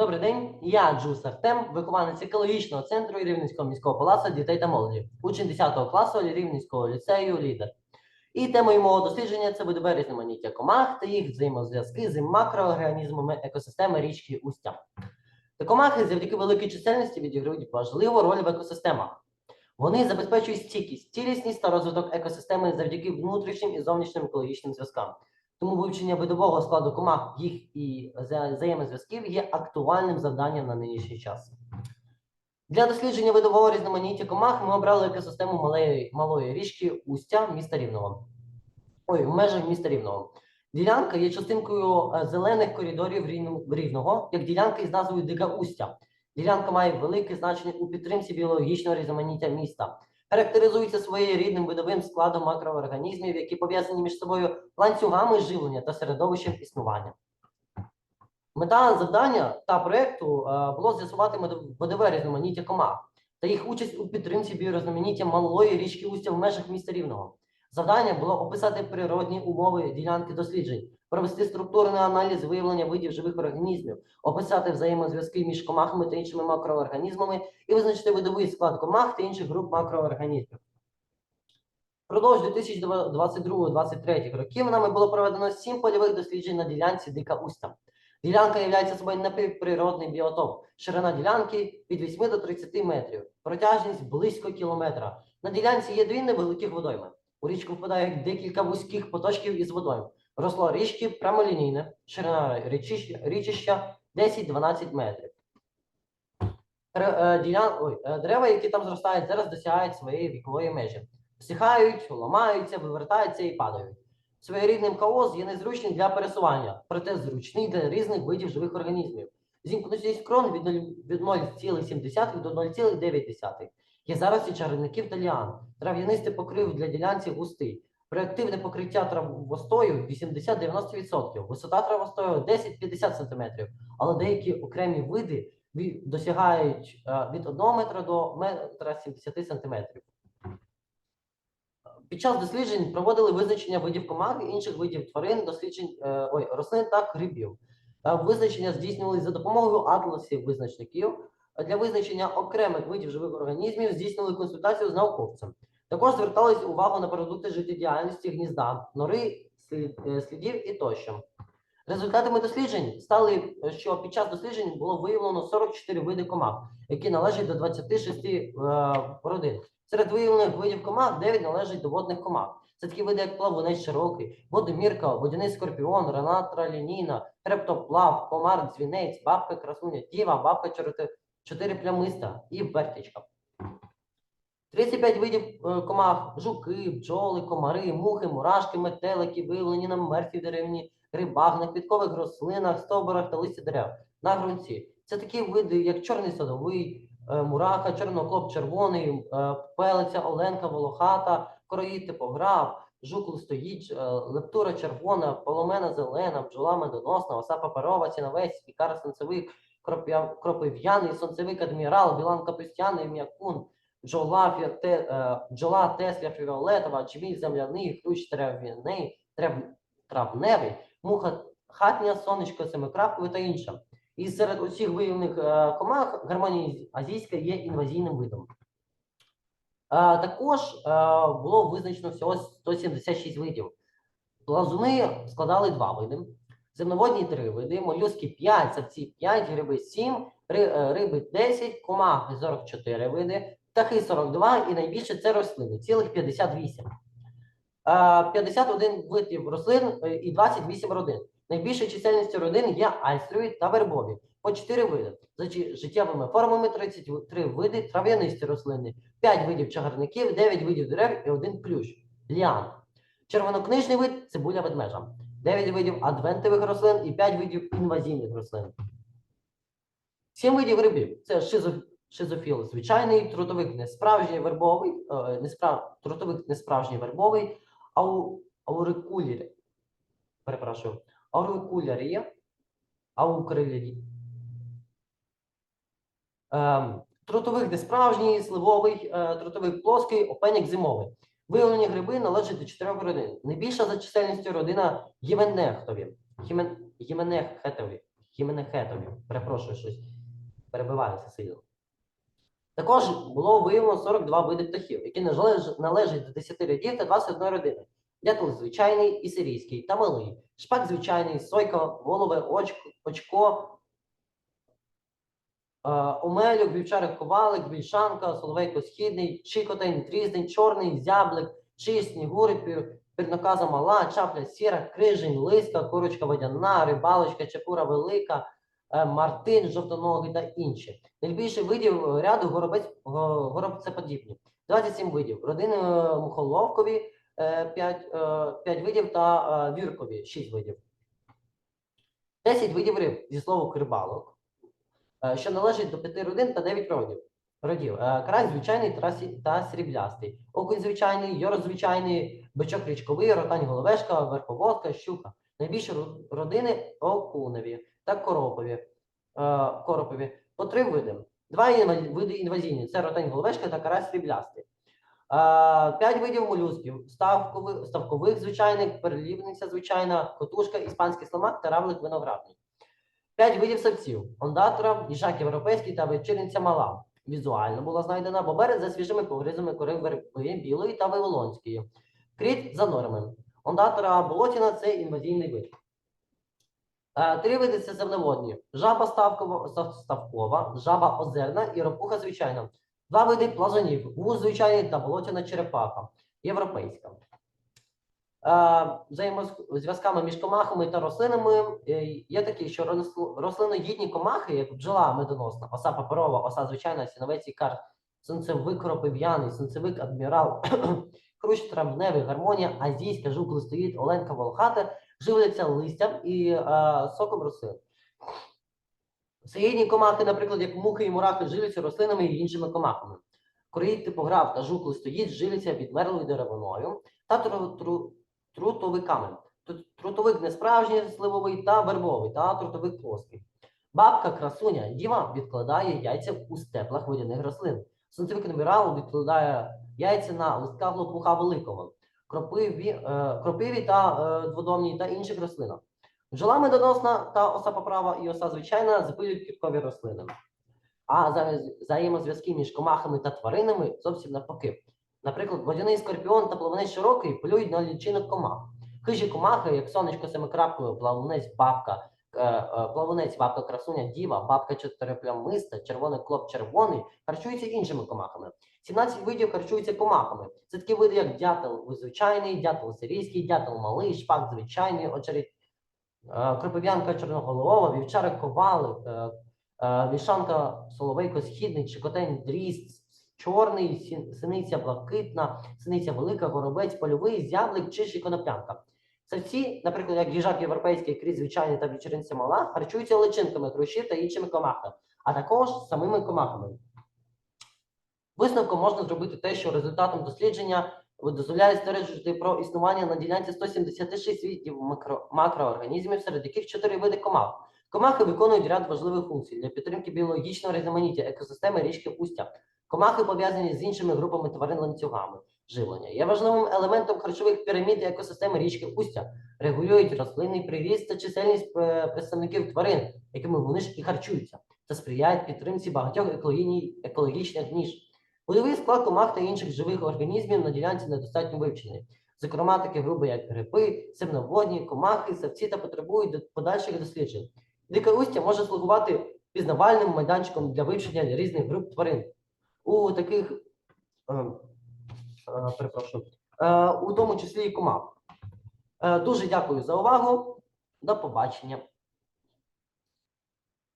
Добрий день, я Джус Артем, вихованець екологічного центру Рівненського міського палацу дітей та молоді, учень 10 класу Рівненського ліцею Лідер. І темою мого дослідження це буде різноманіття комах та їх взаємозв'язки з макроорганізмами екосистеми річки Устя. Та комахи завдяки великій чисельності відіграють важливу роль в екосистемах. Вони забезпечують стійкість, цілісність та розвиток екосистеми завдяки внутрішнім і зовнішнім екологічним зв'язкам. Тому вивчення видового складу комах, їх і взаємозв'язків є актуальним завданням на нинішній час. Для дослідження видового різноманіття комах ми обрали екосистему малої, малої річки Устя міста Рівного. Ой, в межах міста Рівного. Ділянка є частинкою е, зелених коридорів Рівного, як ділянка із назвою Дика Устя. Ділянка має велике значення у підтримці біологічного різноманіття міста. Характеризується своєрідним видовим складом макроорганізмів, які пов'язані між собою ланцюгами живлення та середовищем існування. Мета завдання та проєкту е, було з'ясувати видове різноманіття комах та їх участь у підтримці біорізноманіття малої річки Устя в межах міста Рівного. Завдання було описати природні умови ділянки досліджень, провести структурний аналіз виявлення видів живих організмів, описати взаємозв'язки між комахами та іншими макроорганізмами і визначити видовий склад комах та інших груп макроорганізмів. Впродовж 2022-2023 років нами було проведено сім польових досліджень на ділянці Дика Уста. Ділянка є собою напівприродний біотоп. Ширина ділянки від 8 до 30 метрів, протяжність близько кілометра. На ділянці є дві невеликі водойми. У річку впадають декілька вузьких поточків із водойм. Росло річки прямолінійне, ширина річища, річища 10-12 метрів. Е, е, дерева, які там зростають, зараз досягають своєї вікової межі. Всихають, ламаються, вивертаються і падають. Своєрідним хаос є незручним для пересування, проте зручний для різних видів живих організмів. Зімкнутість крон від 0 від 0,7 до 0,9. Є зараз і чарівників та ліан. Трав'янистий покрив для ділянці густий. Реактивне покриття травостою 80-90%, висота травостою 10-50 см, але деякі окремі види досягають е, від 1 метра до метра 70 см. Під час досліджень проводили визначення видів комах інших видів тварин, досліджень е, ой, рослин та грибів. Е, Визначення здійснювалися за допомогою атласів визначників. А Для визначення окремих видів живих організмів здійснювали консультацію з науковцем. Також звертались увагу на продукти життєдіяльності гнізда, нори, е, слідів і тощо. Результатами досліджень стали, е, що під час досліджень було виявлено 44 види комах, які належать до 26 е, родин. Серед виявлених видів комах 9 належать до водних комах. Це такі види, як плавунець широкий, водомірка, водяний скорпіон, ранатра лінійна, хребтоплав, комар, дзвінець, бабка красуня, діва, бабка чороти- чотириплямиста і вертічка. 35 видів е, комах, жуки, бджоли, комари, мухи, мурашки, метелики, виявлені на мертвій деревні, грибах, на квіткових рослинах, стовбурах та листі дерев на ґрунті. Це такі види, як чорний садовий, е, мураха, чорноклоп червоний, е, пелиця, оленка, волохата, короїд типограф, жук листоїд, е, лептура червона, поломена зелена, бджола медоносна, оса паперова, ціновець, пікар сонцевик, кроп'я- кропив'яний, сонцевик адмірал, білан капустяний, м'якун, бджола, фі- те, е, бджола тесля фіолетова, чміль земляний, хрущ трав'яний, травневий, муха хатня, сонечко семикрапкове та інша. І серед усіх виявлених е, комах гармонія азійська є інвазійним видом. Е, також було визначено всього 176 видів. Плазуни складали два види, земноводні три види, молюски 5, савці 5, гриби 7, е, риби 10, комахи 44 види, птахи 42 і найбільше це рослини, цілих 58. Е, 51 видів рослин е, і 28 родин. Найбільшою чисельністю родин є альстрові та вербові, по 4 види. За життєвими формами 33 види трав'янисті рослини, 5 видів чагарників, 9 видів дерев і 1 плющ ліан. Червонокнижний вид цибуля ведмежа, 9 видів адвентових рослин і 5 видів інвазійних рослин. 7 видів грибів це шизо, шизофіл звичайний, трутовик несправжній вербовий, е, несправ, трутовик несправжній вербовий, ау, аурикулір, перепрошую, аурикулярія, аукрилярі. Ем, трутовик несправжній, сливовий, е, трутовик плоский, опенік зимовий. Виявлені гриби належать до чотирьох родин. Найбільша за чисельністю родина гіменехтові, гімен, гіменехетові, хіменехетові. Перепрошую щось. Перебиваюся сильно. Також було виявлено 42 види птахів, які належать до 10 рядів та 21 родини. Дятел звичайний і сирійський та малий, шпак звичайний, сойка, голове, очко, е, омелюк, вівчарик ковалик, вільшанка, соловейко східний, чикотень, тріздень, чорний, зяблик, чисть, снігури, пір- пірноказа мала, чапля сіра, крижень, лиска, курочка водяна, рибалочка, чепура велика, е, мартин, жовтоногий та інші. Найбільше видів ряду горобець, го- горобцеподібні. 27 видів. Родини е, мухоловкові 5, 5 видів та віркові 6 видів. 10 видів риб зі словом рибалок, е, що належить до 5 родин та 9 родів. Родів. Е, Карась звичайний та сріблястий. Окунь звичайний, йор звичайний, бичок річковий, ротань головешка, верховодка, щука. Найбільші родини окуневі та коропові. е, Коропові. По три види. Два види інвазійні це ротань головешка та карась сріблястий. Е, П'ять видів молюсків: ставкових, ставкових звичайних, перелівниця звичайна, котушка, іспанський слимак та равлик виноградний. П'ять видів савців: ондатора, їжак європейський та вечірниця мала. Візуально була знайдена боберець за свіжими погризами кори верби білої та вавилонської. Кріт за нормами. Ондатора болотіна це інвазійний вид. Е, Три види це земноводні: жаба ставкова, ставкова, жаба озерна і ропуха звичайна. Два види плазунів: вуз звичайний та болотяна черепаха, європейська. Е, Взаємозв'язками між комахами та рослинами е, є такі, що рослиноїдні комахи, як бджола медоносна, оса паперова, оса звичайна, сіновець ікар, сонцевик кропив'яний, сонцевик адмірал, хрущ травневий, гармонія, азійська, жук листоїд, оленка волохата, живляться листям і е, соком рослин. Всеїдні комахи, наприклад, як мухи і мурахи, живляться рослинами і іншими комахами. Короїд типограф та жук листоїд живляться відмерлою деревиною та тру, трутовиками. Тру- Трутовик несправжній, сливовий та вербовий, та трутовик плоский. Бабка, красуня, діва відкладає яйця у степлах водяних рослин. Сонцевик адмірал відкладає яйця на листках лопуха великого, кропиві, е, кропиві та е, дводомні та інших рослинах. Бджола медоносна та оса поправа і оса звичайна запилюють квіткові рослини. А взаємозв'язки між комахами та тваринами зовсім навпаки. Наприклад, водяний скорпіон та плавунець широкий полюють на лічинок комах. Хижі комахи, як сонечко семикрапкою, плавунець бабка, е, е, плавунець бабка красуня, діва, бабка чотириплямиста, червоний клоп червоний, харчуються іншими комахами. 17 видів харчуються комахами. Це такі види, як дятел звичайний, дятел сирійський, дятел малий, шпак звичайний, очерет, е, кропив'янка чорноголова, вівчарик ковалик, е, вішанка соловейко східний, чекотень дріст, чорний, синиця блакитна, синиця велика, горобець польовий, зяблик, чиш і коноплянка. Всі, наприклад, як їжак європейський, крізь звичайний та вечеринця мала, харчуються личинками хрущів та іншими комахами, а також самими комахами. Висновком можна зробити те, що результатом дослідження дозволяє стверджувати про існування на ділянці 176 видів макро, макроорганізмів, серед яких 4 види комах. Комахи виконують ряд важливих функцій для підтримки біологічного різноманіття екосистеми річки Устя. Комахи пов'язані з іншими групами тварин ланцюгами живлення. Є важливим елементом харчових пірамід екосистеми річки Устя, регулюють рослинний приріст та чисельність е, представників тварин, якими вони ж і харчуються, та сприяють підтримці багатьох екологічних ніж. Будовий склад комах та інших живих організмів на ділянці недостатньо вивчений. Зокрема, такі групи, як гриби, земноводні, комахи, савці та потребують подальших досліджень. Дике устя може слугувати пізнавальним майданчиком для вивчення різних груп тварин. У таких, е, е, перепрошую, е, у тому числі і комах. Дуже дякую за увагу. До побачення.